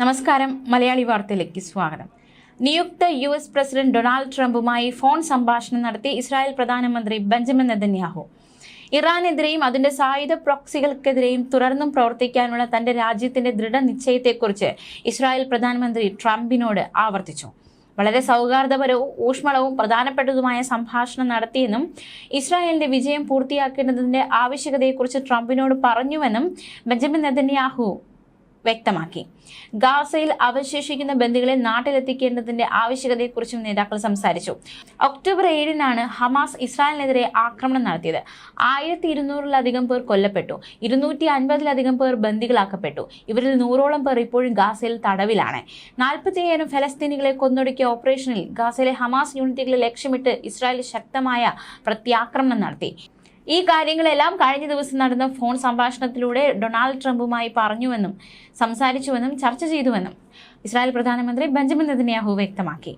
നമസ്കാരം. മലയാളി വാർത്തയിലേക്ക് സ്വാഗതം. നിയുക്ത യു എസ് പ്രസിഡന്റ് ഡൊണാൾഡ് ട്രംപുമായി ഫോൺ സംഭാഷണം നടത്തി ഇസ്രായേൽ പ്രധാനമന്ത്രി ബെഞ്ചമിൻ നെതന്യാഹു. ഇറാനെതിരെയും അതിന്റെ സായുധ പ്രോക്സികൾക്കെതിരെയും തുടർന്നും പ്രവർത്തിക്കാനുള്ള തന്റെ രാജ്യത്തിന്റെ ദൃഢനിശ്ചയത്തെക്കുറിച്ച് ഇസ്രായേൽ പ്രധാനമന്ത്രി ട്രംപിനോട് ആവർത്തിച്ചു. വളരെ സൗഹാർദ്ദപരവും ഊഷ്മളവും പ്രധാനപ്പെട്ടതുമായ സംഭാഷണം നടത്തിയെന്നും ഇസ്രായേലിന്റെ വിജയം പൂർത്തിയാക്കേണ്ടതിന്റെ ആവശ്യകതയെക്കുറിച്ച് ട്രംപിനോട് പറഞ്ഞുവെന്നും ബെഞ്ചമിൻ നെതന്യാഹു വ്യക്തമാക്കി. ഗാസയിൽ അവശേഷിക്കുന്ന ബന്ദികളെ നാട്ടിലെത്തിക്കേണ്ടതിന്റെ ആവശ്യകതയെക്കുറിച്ചും നേതാക്കൾ സംസാരിച്ചു. ഒക്ടോബർ ഏഴിനാണ് ഹമാസ് ഇസ്രായേലിനെതിരെ ആക്രമണം നടത്തിയത്. ആയിരത്തി ഇരുന്നൂറിലധികം പേർ കൊല്ലപ്പെട്ടു. ഇരുന്നൂറ്റി അൻപതിലധികം പേർ ബന്ദികളാക്കപ്പെട്ടു. ഇവരിൽ നൂറോളം പേർ ഇപ്പോഴും ഗാസയിൽ തടവിലാണ്. നാൽപ്പത്തി അയ്യായിരം ഫലസ്തീനികളെ കൊന്നൊടുക്കിയ ഓപ്പറേഷനിൽ ഗാസയിലെ ഹമാസ് യൂണിറ്റുകളെ ലക്ഷ്യമിട്ട് ഇസ്രായേൽ ശക്തമായ പ്രത്യാക്രമണം നടത്തി. ഈ കാര്യങ്ങളെല്ലാം കഴിഞ്ഞ ദിവസം നടന്ന ഫോൺ സംഭാഷണത്തിലൂടെ ഡൊണാൾഡ് ട്രംപുമായി പറഞ്ഞുവെന്നും സംസാരിച്ചുവെന്നും ചർച്ച ചെയ്തുവെന്നും ഇസ്രായേൽ പ്രധാനമന്ത്രി ബെഞ്ചമിൻ നെതന്യാഹു വ്യക്തമാക്കി.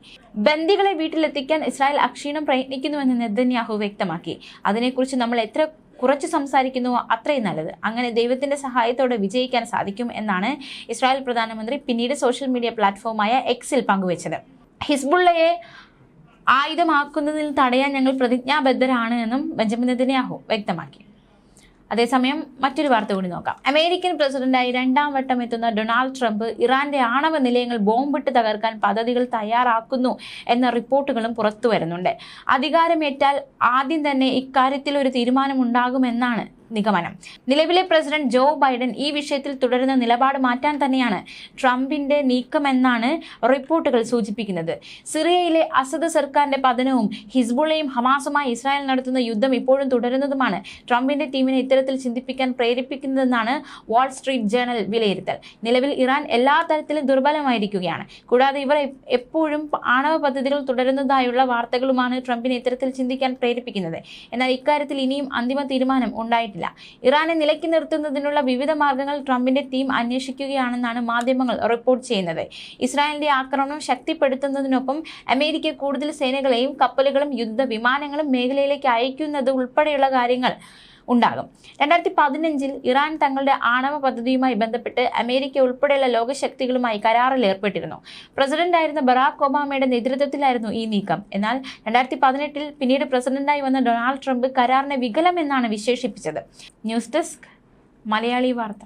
ബന്ദികളെ വീട്ടിലെത്തിക്കാൻ ഇസ്രായേൽ അക്ഷീണം പ്രയത്നിക്കുന്നുവെന്ന് നെതന്യാഹു വ്യക്തമാക്കി. അതിനെക്കുറിച്ച് നമ്മൾ എത്ര കുറച്ച് സംസാരിക്കുന്നു അത്രയും നല്ലത്. അങ്ങനെ ദൈവത്തിന്റെ സഹായത്തോടെ വിജയിക്കാൻ സാധിക്കും എന്നാണ് ഇസ്രായേൽ പ്രധാനമന്ത്രി പിന്നീട് സോഷ്യൽ മീഡിയ പ്ലാറ്റ്ഫോമായ എക്സിൽ പങ്കുവച്ചത്. ഹിസ്ബുള്ളയെ ആയുധമാക്കുന്നതിൽ തടയാൻ ഞങ്ങൾ പ്രതിജ്ഞാബദ്ധരാണ് എന്നും ബെഞ്ചമിൻ നെതന്യാഹു വ്യക്തമാക്കി. അതേസമയം മറ്റൊരു വാർത്ത കൂടി നോക്കാം. അമേരിക്കൻ പ്രസിഡന്റായി രണ്ടാം വട്ടം എത്തുന്ന ഡൊണാൾഡ് ട്രംപ് ഇറാന്റെ ആണവ നിലയങ്ങൾ ബോംബിട്ട് തകർക്കാൻ പദ്ധതികൾ തയ്യാറാക്കുന്നു എന്ന റിപ്പോർട്ടുകളും പുറത്തു വരുന്നുണ്ട് അധികാരമേറ്റാൽ ആദ്യം തന്നെ ഇക്കാര്യത്തിൽ ഒരു തീരുമാനമുണ്ടാകുമെന്നാണ് നിഗമനം. നിലവിലെ പ്രസിഡന്റ് ജോ ബൈഡൻ ഈ വിഷയത്തിൽ തുടരുന്ന നിലപാട് മാറ്റാൻ തന്നെയാണ് ട്രംപിന്റെ നീക്കമെന്നാണ് റിപ്പോർട്ടുകൾ സൂചിപ്പിക്കുന്നത്. സിറിയയിലെ അസദ് സർക്കാരിന്റെ പതനവും ഹിസ്ബുള്ളയും ഹമാസുമായി ഇസ്രായേൽ നടത്തുന്ന യുദ്ധം ഇപ്പോഴും തുടരുന്നതുമാണ് ട്രംപിന്റെ ടീമിനെ ഇത്തരത്തിൽ ചിന്തിപ്പിക്കാൻ പ്രേരിപ്പിക്കുന്നതെന്നാണ് വാൾ സ്ട്രീറ്റ് ജേണൽ വിലയിരുത്തൽ. നിലവിൽ ഇറാൻ എല്ലാ തരത്തിലും ദുർബലമായിരിക്കുകയാണ്. കൂടാതെ ഇവർ എപ്പോഴും ആണവ പദ്ധതികൾ തുടരുന്നതായുള്ള വാർത്തകളുമാണ് ട്രംപിനെ ഇത്തരത്തിൽ ചിന്തിക്കാൻ പ്രേരിപ്പിക്കുന്നത്. എന്നാൽ ഇക്കാര്യത്തിൽ ഇനിയും അന്തിമ തീരുമാനം ഉണ്ടായിട്ടില്ല. ഇറാനെ നിലയ്ക്ക് നിർത്തുന്നതിനുള്ള വിവിധ മാർഗങ്ങൾ ട്രംപിന്റെ ടീം അന്വേഷിക്കുകയാണെന്നാണ് മാധ്യമങ്ങൾ റിപ്പോർട്ട് ചെയ്യുന്നത്. ഇസ്രായേലിന്റെ ആക്രമണം ശക്തിപ്പെടുത്തുന്നതിനൊപ്പം അമേരിക്ക കൂടുതൽ സേനകളെയും കപ്പലുകളും യുദ്ധ വിമാനങ്ങളും മേഖലയിലേക്ക് അയക്കുന്നത് ഉൾപ്പെടെയുള്ള കാര്യങ്ങൾ ഉണ്ടാകും. രണ്ടായിരത്തി പതിനഞ്ചിൽ ഇറാൻ തങ്ങളുടെ ആണവ പദ്ധതിയുമായി ബന്ധപ്പെട്ട് അമേരിക്ക ഉൾപ്പെടെയുള്ള ലോകശക്തികളുമായി കരാറിൽ ഏർപ്പെട്ടിരുന്നു. പ്രസിഡന്റായിരുന്ന ബറാക് ഒബാമയുടെ നേതൃത്വത്തിലായിരുന്നു ഈ നീക്കം. എന്നാൽ രണ്ടായിരത്തി പതിനെട്ടിൽ പിന്നീട് പ്രസിഡന്റായി വന്ന ഡൊണാൾഡ് ട്രംപ് കരാറിനെ വികലമെന്നാണ് വിശേഷിപ്പിച്ചത്. ന്യൂസ് ഡെസ്ക് മലയാളി വാർത്ത.